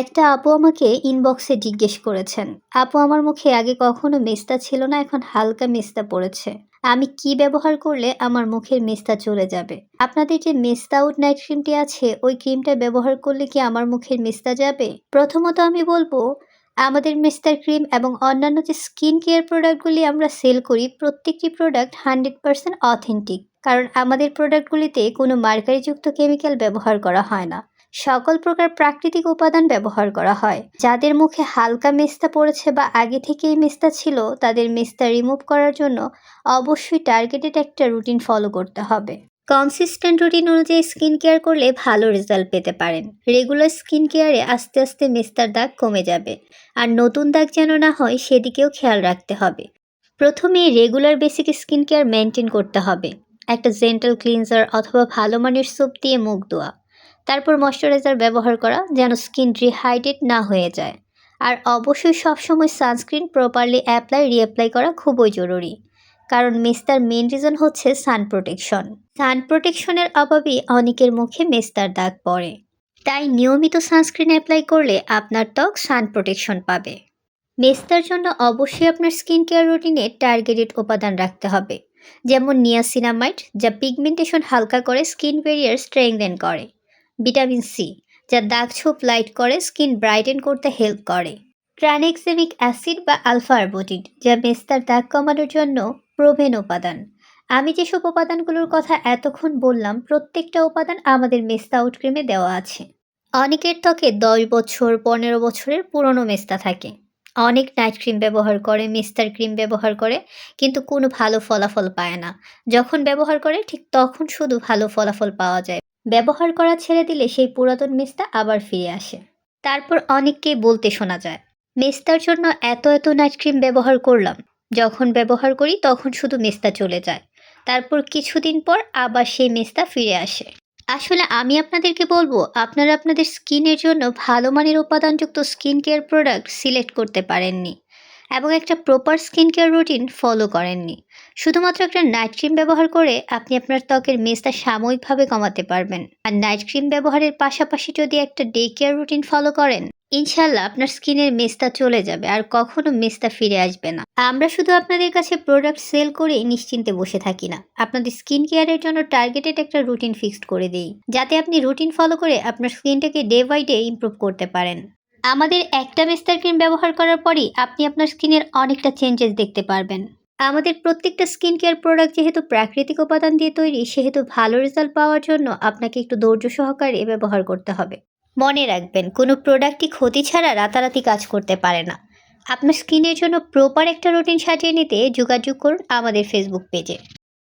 একটা আপু আমাকে ইনবক্সে জিজ্ঞেস করেছেন। আপু আমার মুখে আগে কখনো মেস্তা ছিল না, এখন হালকা মেস্তা পড়েছে। আমি কি ব্যবহার করলে আমার মুখের মেস্তা চলে যাবে? আপনাদের যে মেস্তা আউট নাইট ক্রিমটি আছে, ওই ক্রিমটা ব্যবহার করলে কি আমার মুখের মেস্তা যাবে? প্রথমত আমি বলব, আমাদের মেস্তার ক্রিম এবং অন্যান্য যে স্কিন কেয়ার প্রোডাক্টগুলি আমরা সেল করি, প্রত্যেকটি প্রোডাক্ট হান্ড্রেড পার্সেন্ট অথেন্টিক। কারণ আমাদের প্রোডাক্টগুলিতে কোনো মার্কারিযুক্ত কেমিক্যাল ব্যবহার করা হয় না। সকল প্রকার প্রাকৃতিক উপাদান ব্যবহার করা হয়। যাদের মুখে হালকা মেস্তা পড়েছে বা আগে থেকেই মেস্তা ছিল, তাদের মেস্তা রিমুভ করার জন্য অবশ্যই টার্গেটেড একটা রুটিন ফলো করতে হবে। কনসিস্টেন্ট রুটিন অনুযায়ী স্কিন কেয়ার করলে ভালো রেজাল্ট পেতে পারেন। রেগুলার স্কিন কেয়ারে আস্তে আস্তে মেস্তার দাগ কমে যাবে। আর নতুন দাগ যেন না হয়, সেদিকেও খেয়াল রাখতে হবে। প্রথমে regular basic skin care maintain করতে হবে। একটা জেন্টাল ক্লিনজার অথবা ভালো মানের সোপ দিয়ে মুখ ধোয়া। তারপর ময়শ্চারাইজার ব্যবহার করা যেন স্কিন ডিহাইড্রেট না হয়ে যায়। আর অবশ্যই সবসময় সানস্ক্রিন প্রপারলি অ্যাপ্লাই, রিঅ্যাপ্লাই করা খুবই জরুরি। কারণ মেস্তার মেন রিজন হচ্ছে সান প্রোটেকশন। সান প্রোটেকশনের অভাবেই অনেকের মুখে মেস্তার দাগ পড়ে। তাই নিয়মিত সানস্ক্রিন অ্যাপ্লাই করলে আপনার ত্বক সান প্রোটেকশন পাবে। মেস্তার জন্য অবশ্যই আপনার স্কিন কেয়ার রুটিনে টার্গেটেড উপাদান রাখতে হবে। যেমন নিয়াসিনামাইড, যা পিগমেন্টেশন হালকা করে স্কিন ব্যারিয়ার স্ট্রেংদেন করে। ভিটামিন সি, যা দাগ ছোপ লাইট করে, স্কিন ব্রাইটেন করতে হেল্প করে। ট্রানেক্সেমিক অ্যাসিড বা আলফা আরবোটিড যা মেস্তার দাগ কমানোর জন্য প্রোভেন উপাদান। আমি যেসব উপাদানগুলোর কথা এতক্ষণ বললাম, প্রত্যেকটা উপাদান আমাদের মেস্তা আউট ক্রিমে দেওয়া আছে। অনেকের ত্বকে দশ বছর, পনেরো বছরের পুরনো মেস্তা থাকে। অনেক নাইট ক্রিম ব্যবহার করে, মেস্তার ক্রিম ব্যবহার করে, কিন্তু কোনো ভালো ফলাফল পায় না। যখন ব্যবহার করে, ঠিক তখন শুধু ভালো ফলাফল পাওয়া যায়। ব্যবহার করা ছেড়ে দিলে সেই পুরাতন মেস্তা আবার ফিরে আসে। তারপর অনেককেই বলতে শোনা যায় মেস্তার জন্য এত এত নাইট ক্রিম ব্যবহার করলাম। যখন ব্যবহার করি তখন শুধু মেস্তা চলে যায়। তারপর কিছুদিন পর আবার সেই মেস্তা ফিরে আসে। আসলে আমি আপনাদেরকে বলব, আপনারা আপনাদের স্কিনের জন্য ভালো মানের উপাদানযুক্ত স্কিন কেয়ার প্রোডাক্ট সিলেক্ট করতে পারেননি। এবং একটা proper skin care routine follow করেননি। শুধুমাত্র একটা নাইট ক্রিম ব্যবহার করে আপনি আপনার ত্বকের মেস্তা সাময়িকভাবে কমাতে পারবেন। আর নাইট ক্রিম ব্যবহারের পাশাপাশি যদি একটা ডে কেয়ার রুটিন ফলো করেন ইনশাল্লাহ আপনার স্কিনের মেস্তা চলে যাবে আর কখনো মেস্তা ফিরে আসবে না। আমরা শুধু আপনাদের কাছে প্রোডাক্ট সেল করে নিশ্চিন্তে বসে থাকি না। আপনাদের স্কিন কেয়ারের জন্য টার্গেটেড একটা রুটিন ফিক্সড করে দিই। যাতে আপনি রুটিন ফলো করে আপনার স্কিনটাকে ডে বাই ডে ইমপ্রুভ করতে পারেন। আমাদের একটা মেস্তার ক্রিম ব্যবহার করার পরই আপনি আপনার স্কিনের অনেকটা চেঞ্জেস দেখতে পারবেন। আমাদের প্রত্যেকটা স্কিন কেয়ার প্রোডাক্ট যেহেতু প্রাকৃতিক উপাদান দিয়ে তৈরি, সেহেতু ভালো রেজাল্ট পাওয়ার জন্য আপনাকে একটু ধৈর্য সহকারে ব্যবহার করতে হবে। মনে রাখবেন, কোনো প্রোডাক্টই ক্ষতি ছাড়া রাতারাতি কাজ করতে পারে না। আপনার স্কিনের জন্য প্রপার একটা রুটিন সাজিয়ে নিতে যোগাযোগ করুন আমাদের ফেসবুক পেজে